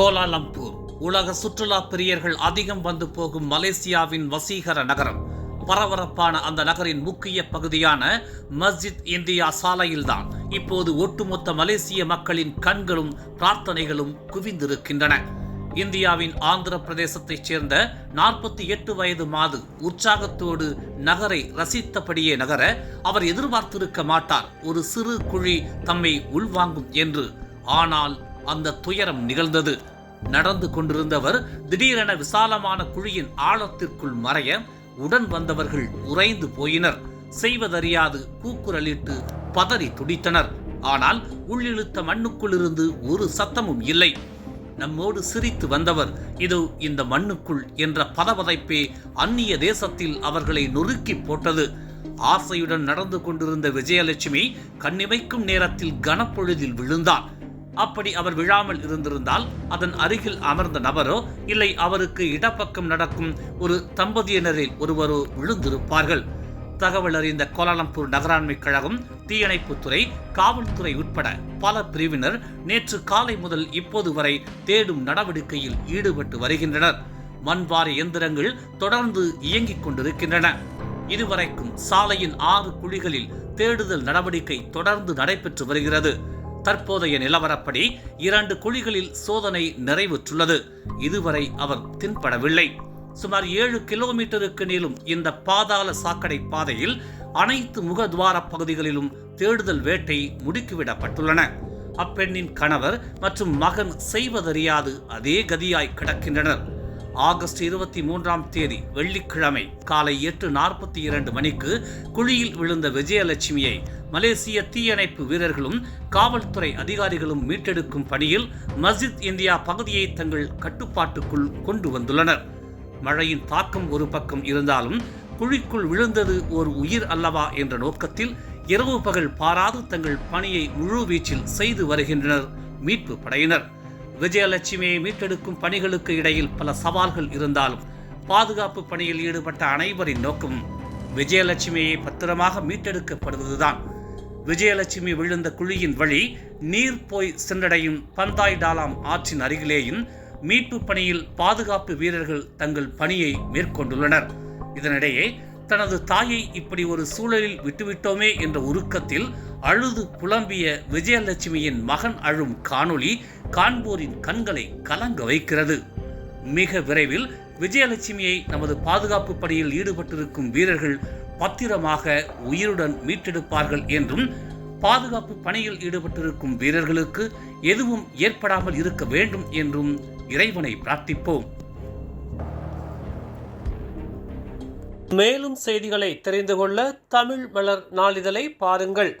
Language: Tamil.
கோலாலம்பூர். உலக சுற்றுலா பிரியர்கள் அதிகம் வந்து போகும் மலேசியாவின் வசீகர நகரம். பரபரப்பான அந்த நகரின் முக்கிய பகுதியான மஸ்ஜித் இந்தியா சாலையில்தான் இப்போது ஒட்டுமொத்த மலேசிய மக்களின் கண்களும் பிரார்த்தனைகளும் குவிந்திருக்கின்றன. இந்தியாவின் ஆந்திர பிரதேசத்தைச் சேர்ந்த நாற்பத்தி எட்டு வயது மாது உற்சாகத்தோடு நகரை ரசித்தபடியே நகர அவர் எதிர்பார்த்திருக்க மாட்டார். ஒரு சிறு குழி தம்மை உள்வாங்கும் என்று. ஆனால் அந்த துயரம் நிகழ்ந்தது. நடந்து கொண்டிருந்தவர் திடீரென விசாலமான குழியின் ஆழத்திற்குள் மறைய உடன் வந்தவர்கள் உறைந்து போயினர். செய்வதறியாது கூக்குரலிட்டு பதறி துடித்தனர். ஆனால் உள்ளிழுத்த மண்ணுக்குள்ளிருந்து ஒரு சத்தமும் இல்லை. நம்மோடு சிரித்து வந்தவர் இதோ இந்த மண்ணுக்குள் என்ற பதவதைப்பே அந்நிய தேசத்தில் அவர்களை நொறுக்கி போட்டது. ஆசையுடன் நடந்து கொண்டிருந்த விஜயலட்சுமி கண்ணிமைக்கும் நேரத்தில் கனப்பொழுதில் விழுந்தார் அப்படி அவர் விழாமல் இருந்திருந்தால் அதன் அருகில் அமர்ந்த நபரோ இல்லை அவருக்கு இடப்பக்கம் நடக்கும் ஒரு தம்பதியினரில் ஒருவரோ விழுந்திருப்பார்கள். தகவல் அறிந்த கோலாலம்பூர் நகராண்மை கழகம் தீயணைப்புத்துறை காவல்துறை உட்பட பல பிரிவினர் நேற்று காலை முதல் இப்போது வரை தேடும் நடவடிக்கையில் ஈடுபட்டு வருகின்றனர். மண்வாரி இயந்திரங்கள் தொடர்ந்து இயங்கிக் கொண்டிருக்கின்றன. இதுவரைக்கும் சாலையின் ஆறு குழிகளில் தேடுதல் நடவடிக்கை தொடர்ந்து நடைபெற்று வருகிறது. தற்போதைய நிலவரப்படி இரண்டு குழிகளில் சோதனை நிறைவுற்றுள்ளது. இதுவரை அவர் தென்படவில்லை. சுமார் ஏழு கிலோமீட்டருக்கு நீளும் இந்த பாதாள சாக்கடை பாதையில் அனைத்து முகத்வார பகுதிகளிலும் தேடுதல் வேட்டை முடுக்கிவிடப்பட்டுள்ளன. அப்பெண்ணின் கணவர் மற்றும் மகன் செய்வதறியாது அதே கதியாய் கிடக்கின்றனர். ஆகஸ்ட் இருபத்தி மூன்றாம் தேதி வெள்ளிக்கிழமை காலை எட்டு நாற்பத்தி இரண்டு மணிக்கு குழியில் விழுந்த விஜயலட்சுமியை மலேசிய தீயணைப்பு வீரர்களும் காவல்துறை அதிகாரிகளும் மீட்டெடுக்கும் பணியில் மஸ்ஜித் இந்தியா பகுதியை தங்கள் கட்டுப்பாட்டுக்குள் கொண்டு வந்துள்ளனர். மழையின் தாக்கம் ஒரு பக்கம் இருந்தாலும் குழிக்குள் விழுந்தது ஒரு உயிர் அல்லவா என்ற நோக்கத்தில் இரவு பகல் பாராது தங்கள் பணியை முழுவீச்சில் செய்து வருகின்றனர் மீட்பு படையினர். விஜயலட்சுமியை மீட்டெடுக்கும் பணிகளுக்கு இடையில் பல சவால்கள் இருந்தாலும் பாதுகாப்பு பணியில் ஈடுபட்ட அனைவரின் நோக்கம் விஜயலட்சுமியை பத்திரமாக மீட்டெடுக்கப்படுவதுதான். விஜயலட்சுமி விழுந்த குழியின் வழி நீர் போய் சென்றடையும் பந்தாய் டாலாம் ஆற்றின் அருகிலேயும் மீட்பு பணியில் பாதுகாப்பு வீரர்கள் தங்கள் பணியை மேற்கொண்டுள்ளனர். இதனிடையே தனது தாயை இப்படி ஒரு சூழலில் விட்டுவிட்டோமே என்ற உருக்கத்தில் அழுது புலம்பிய விஜயலட்சுமியின் மகன் அழும் காணொளி காண்போரின் கண்களை கலங்க வைக்கிறது. மிக விரைவில் விஜயலட்சுமியை நமது பாதுகாப்பு பணியில் ஈடுபட்டிருக்கும் வீரர்கள் பத்திரமாக உயிருடன் மீட்டெடுப்பார்கள் என்றும் பாதுகாப்பு பணியில் ஈடுபட்டிருக்கும் வீரர்களுக்கு எதுவும் ஏற்படாமல் இருக்க வேண்டும் என்றும் இறைவனை பிரார்த்திப்போம். மேலும் செய்திகளை தெரிந்து கொள்ள தமிழ் மலர் நாளிதழை பாருங்கள்.